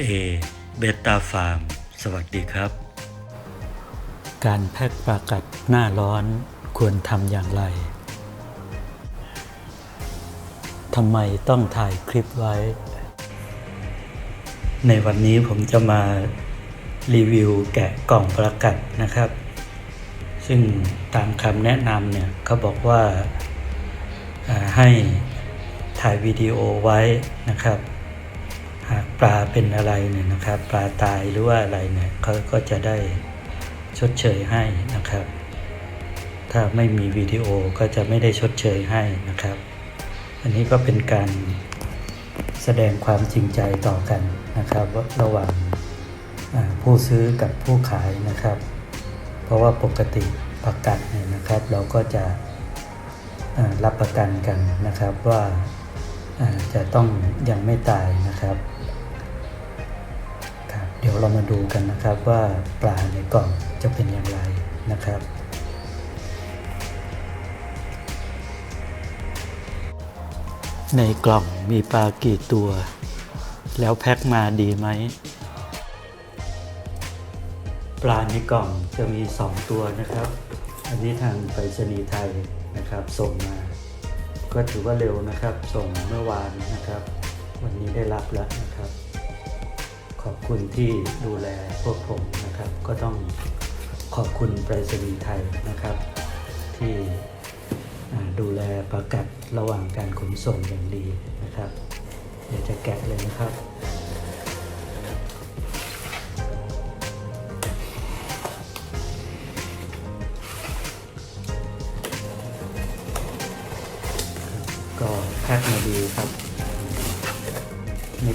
เอเบต้าฟาร์ม สวัสดีครับ การแพ็คปลากัดหน้าร้อนควรทำอย่างไร ทำไมต้องถ่ายคลิปไว้ ในวันนี้ผมจะมารีวิวแกะกล่องประกัดนะครับ ซึ่งตามคำแนะนำเนี่ยเขาบอกว่าอ่าให้ถ่ายวิดีโอไว้นะครับหาก ปลาเป็นอะไรเนี่ยนะครับ ปลาตายหรือว่าอะไรเนี่ยเขาก็จะได้ชดเชยให้นะครับ ถ้าไม่มีวิดีโอก็จะไม่ได้ชดเชยให้นะครับ อันนี้ก็เป็นการแสดงความจริงใจต่อกันนะครับระหว่างผู้ซื้อกับผู้ขายนะครับ เพราะว่าปกติประกันเนี่ยนะครับ เราก็จะรับประกันกันนะครับว่าจะต้องยังไม่ตายนะครับ ดี๋ยวเรามาดูกันนะครับว่าปลาในกล่องจะเป็นอย่างไรนะครับ ในกล่องมีปลากี่ตัว แล้วแพ็คมาดีไหม ปลาในกล่องจะมี 2 ตัวนะครับ อันนี้ทางไปรษณีย์ไทยนะครับ ส่งมา ก็ถือว่าเร็วนะครับ ส่งเมื่อวานนะครับ วันนี้ได้รับแล้วนะครับ ขอบคุณที่ดูแลพวกผมนะครับ ก็ต้องขอบคุณไปรษณีย์ไทยนะครับ ที่ดูแลประกัดระหว่างการขนส่งอย่างดีนะครับ เดี๋ยวจะแกะเลยนะครับ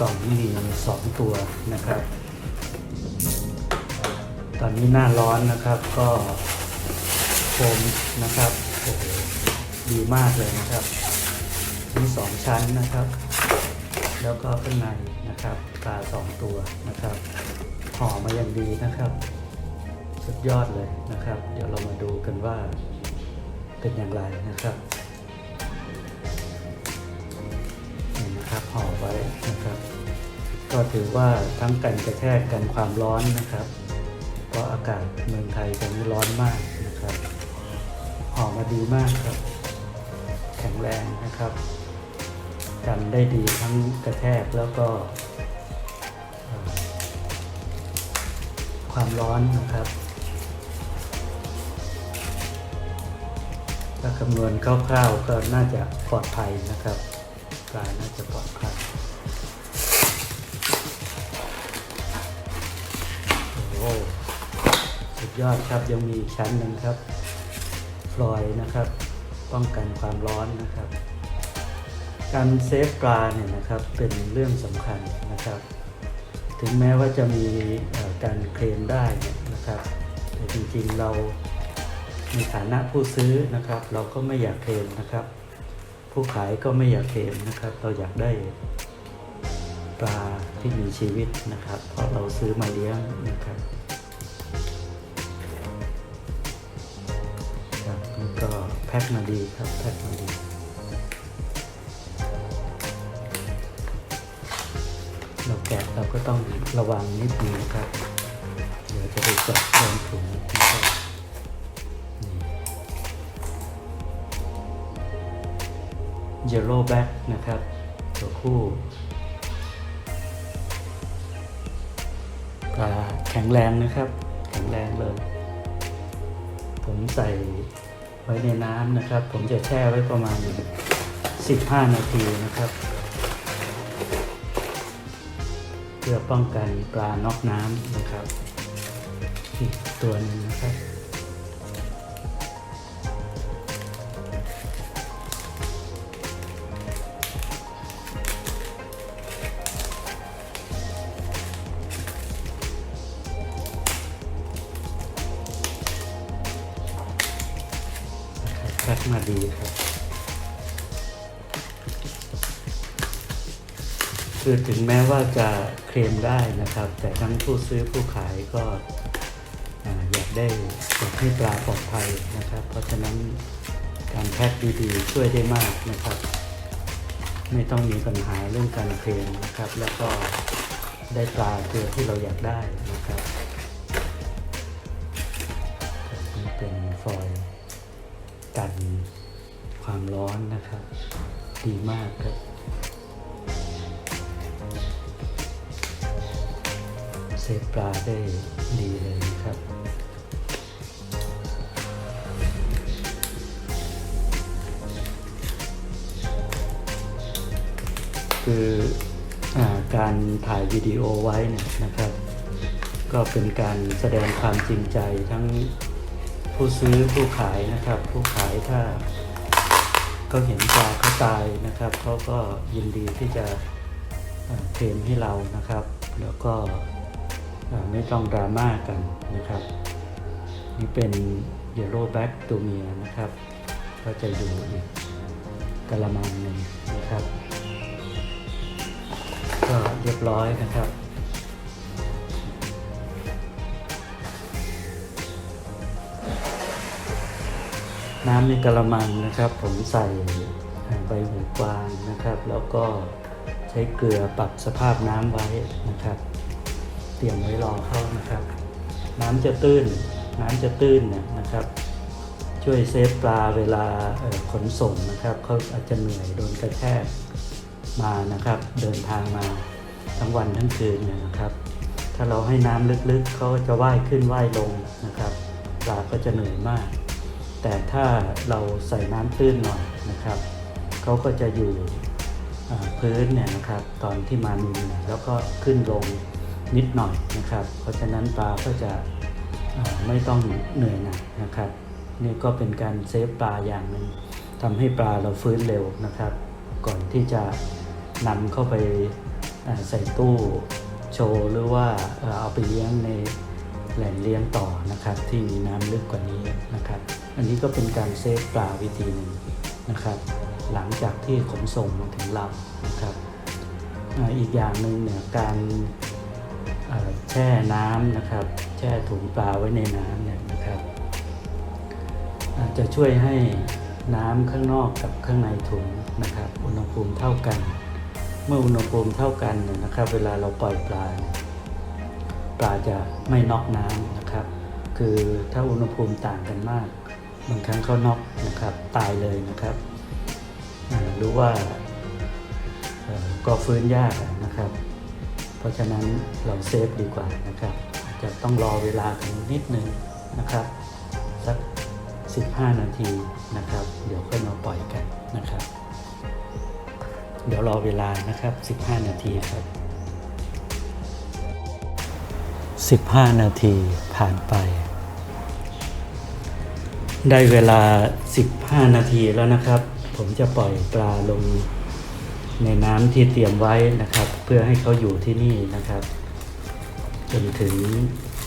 กล่องนี่มีสองตัวนะครับ ตอนนี้หน้าร้อนนะครับก็โฟมนะครับโอ้โหดีมากเลยนะครับมีสองชั้นนะครับ แล้วก็ข้างในนะครับปลาสองตัวนะครับห่อมาอย่างดีนะครับสุดยอดเลยนะครับ เดี๋ยวเรามาดูกันว่าเป็นอย่างไรนะครับนี่นะครับห่อไว้ ก็ถือว่าทั้งกันกระแทกกันความร้อนนะครับ เพราะอากาศเมืองไทยตอนนี้ร้อนมากนะครับหอมาดีมากครับ แข็งแรงนะครับกันได้ดีทั้งกระแทกแล้วก็ ความร้อนนะครับถ้าคำนวณคร่าวๆก็น่าจะปลอดภัยนะครับปลาน่าจะปลอดภัย ยอดครับยังมีอีกชั้นหนึ่งครับฟลอยด์นะครับ ป้องกันความร้อนนะครับ การเซฟปลาเนี่ยนะครับเป็นเรื่องสำคัญนะครับ ถึงแม้ว่าจะมีการเคลมได้เนี่ยนะครับแต่จริงๆเราในฐานะผู้ซื้อนะครับ เราก็ไม่อยากเคลมนะครับ ผู้ขายก็ไม่อยากเคลมนะครับ เราอยากได้ปลาที่มีชีวิตนะครับ เพราะเราซื้อมาเลี้ยงนะครับ แพ็คมาดีครับ แพ็คมาดี เราแกะเราก็ต้องระวังนิดนึงนะครับ เดี๋ยวจะไปเจาะโดนถุงนะครับเยลโล่แบ็กนะครับ ตัวคู่ปลาแข็งแรงนะครับ แข็งแรงเลย ผมใส่ ไว้ในน้ำนะครับ ผมจะแช่ไว้ประมาณ 15 นาทีนะครับ เพื่อป้องกันปลาน็อกน้ำนะครับ อีกตัวนึงนะครับ แพ็คมาดีครับ คือถึงแม้ว่าจะเคลมได้นะครับ แต่ทั้งผู้ซื้อผู้ขายก็อาอยากได้อยากให้ปลาปลอดภัยนะครับ เพราะฉะนั้นการแพ็คดีๆช่วยได้มากนะครับ ไม่ต้องมีปัญหาเรื่องการเคลมนะครับ แล้วก็ได้ปลาตัวที่เราอยากได้นะครับนี่เป็นฟอยล์กัน ความร้อนนะครับ ดีมากครับ เซฟปลาได้ดีเลยนะครับคืออการถ่ายวิดีโอไว้เนี่ยนะครับ ก็เป็นการแสดงความจริงใจทั้งผู้ซื้อผู้ขายนะครับ ผู้ขายถ้า เขาเห็นปลาเขาตายนะครับเขาก็ยินดีที่จะเคลมให้เรานะครับ แล้วก็ไม่ต้องดราม่ากันนะครับ นี่เป็นเยลโล่แบ็กตัวเมียนะครับ ก็จะอยู่อีกกระมังหนึ่งนะครับ ก็เรียบร้อยนะครับ น้ำในกระมังนะครับ ผมใส่ใบหูกวางนะครับ แล้วก็ใช้เกลือปรับสภาพน้ำไว้นะครับ เตรียมไว้รอเข้านะครับ น้ำจะตื้น น้ำจะตื้นเนี่ยนะครับ ช่วยเซฟปลาเวลาขนส่งนะครับเขาอาจจะเหนื่อยโดนกระแทกมานะครับ เดินทางมาทั้งวันทั้งคืนเนี่ยนะครับ ถ้าเราให้น้ำลึกๆเขาจะว่ายขึ้นว่ายลงนะครับ ปลาก็จะเหนื่อยมาก แต่ถ้าเราใส่น้ำตื้นหน่อยนะครับเขาก็จะอยู่พื้นเนี่ยนะครับตอนที่มามีเหนื่อยแล้วก็ขึ้นลงนิดหน่อยนะครับ เพราะฉะนั้นปลาก็จะไม่ต้องเหนื่อยหนักนะครับนี่ก็เป็นการเซฟปลาอย่างหนึ่งทำให้ปลาเราฟื้นเร็วนะครับ ก่อนที่จะนำเข้าไปใส่ตู้โชว์หรือว่าเอาไปเลี้ยงใน แหล่งเลี้ยงต่อนะครับที่มีน้ำลึกกว่านี้นะครับ อันนี้ก็เป็นการเซฟปลาวิธีหนึ่งนะครับ หลังจากที่ขนส่งมาถึงเรานะครับอีกอย่างหนึ่งเนี่ยการแช่น้ำนะครับ แช่ถุงปลาไว้ในน้ำเนี่ยนะครับจจะช่วยให้น้ำข้างนอกกับข้างในถุงนะครับ อุณหภูมิเท่ากัน เมื่ออุณหภูมิเท่ากันเนี่ยนะครับ เวลาเราปล่อยปลาเนี่ย ปลาจะไม่น็อกน้ำนะครับ คือถ้าอุณหภูมิต่างกันมาก บางครั้งเขาน็อกนะครับตายเลยนะครับหรือว่าก่อก็ฟื้นยากนะครับ เพราะฉะนั้นเราเซฟดีกว่านะครับ จะต้องรอเวลากันนิดนึงนะครับสัก 15 นาทีนะครับ เดี๋ยวค่อยมาปล่อยกันนะครับ เดี๋ยวรอเวลานะครับ 15 นาทีครับ 15 นาทีผ่านไป ได้เวลา 15 นาทีแล้วนะครับ ผมจะปล่อยปลาลงในน้ำที่เตรียมไว้นะครับ เพื่อให้เขาอยู่ที่นี่นะครับ จนถึง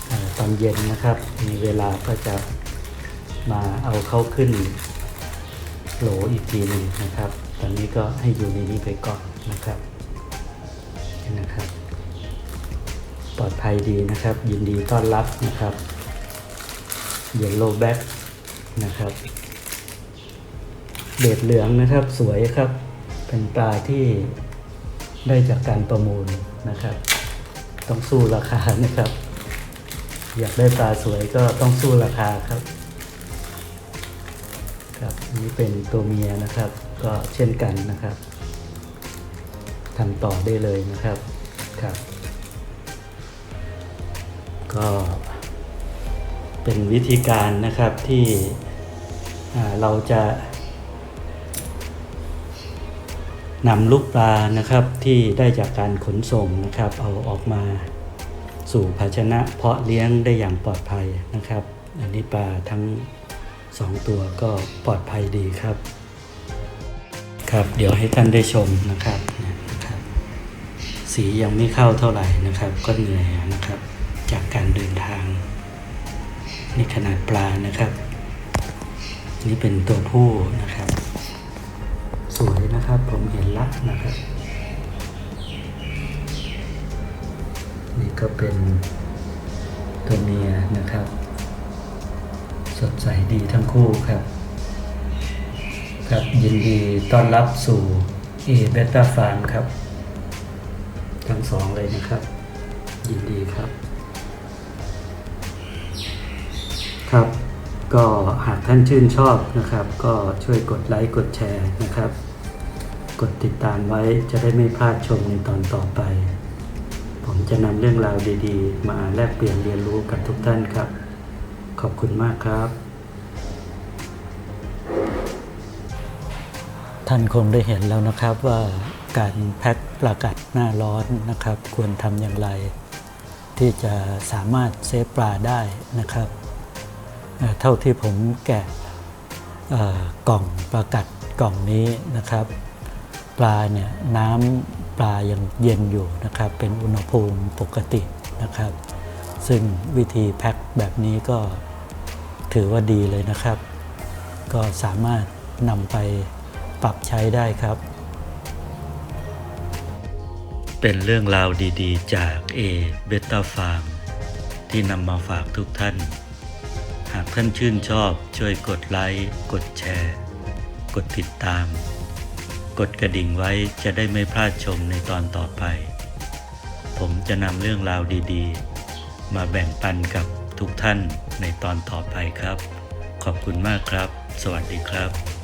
อตอนเย็นนะครับ มีเวลาก็จะมาเอาเขาขึ้นโหลอีกทีหนึ่งนะครับ ตอนนี้ก็ให้อยู่ในนี้ไปก่อนนะครับนะครับ ปลอดภัยดีนะครับ ยินดีต้อนรับนะครับเยลโลแบ็กนะครับเบ็ดเหลืองนะครับสวยครับ เป็นปลาที่ได้จากการประมูลนะครับ ต้องสู้ราคานะครับ อยากได้ปลาสวยก็ต้องสู้ราคาครับครับนนี้เป็นตัวเมียนะครับ ก็เช่นกันนะครับทำต่อได้เลยนะครับครับ ก็เป็นวิธีการนะครับที่เราจะนำลูกปลานะครับที่ได้จากการขนส่งนะครับ เอาออกมาสู่ภาชนะเพาะเลี้ยงได้อย่างปลอดภัยนะครับ อันนี้ปลาทั้งสองตัวก็ปลอดภัยดีครับ ครับเดี๋ยวให้ท่านได้ชมนะครับเนี่ยนะครับ สียังไม่เข้าเท่าไหร่นะครับ ก็เหนื่อยนะครับ จากการเดินทางนี่ขนาดปลานะครับ นี่เป็นตัวผู้นะครับ สวยนะครับผมเห็นละนะครับ นี่ก็เป็นตัวเมียนะครับ สดใสดีทั้งคู่ครับ ครับยินดีต้อนรับสู่ A Beta Farm ครับ ทั้งสองเลยนะครับ ยินดีครับ ครับ ก็หากท่านชื่นชอบนะครับ ก็ช่วยกดไลค์กดแชร์นะครับ กดติดตามไว้จะได้ไม่พลาดชมในตอนต่อไป ผมจะนำเรื่องราวดีๆ มาแลกเปลี่ยนเรียนรู้กับทุกท่านครับ ขอบคุณมากครับ ท่านคงได้เห็นแล้วนะครับว่าการแพ็คประกัดหน้าร้อนนะครับ ควรทำอย่างไร ที่จะสามารถเซฟปลาได้นะครับ เท่าที่ผมแกะกล่องประกัดกล่องนี้นะครับ ปลาเนี่ยน้ำปลายังเย็นอยู่นะครับ เป็นอุณหภูมิปกตินะครับ ซึ่งวิธีแพ็คแบบนี้ก็ถือว่าดีเลยนะครับ ก็สามารถนำไปปรับใช้ได้ครับ เป็นเรื่องราวดีๆ จาก A b e t a Farm ที่นำมาฝากทุกท่าน หากท่านชื่นชอบช่วยกดไลค์ กดแชร์ กดติดตาม กดกระดิ่งไว้จะได้ไม่พลาดชมในตอนต่อไป ผมจะนำเรื่องราวดีๆ มาแบ่งปันกับทุกท่านในตอนต่อไปครับ ขอบคุณมากครับ สวัสดีครับ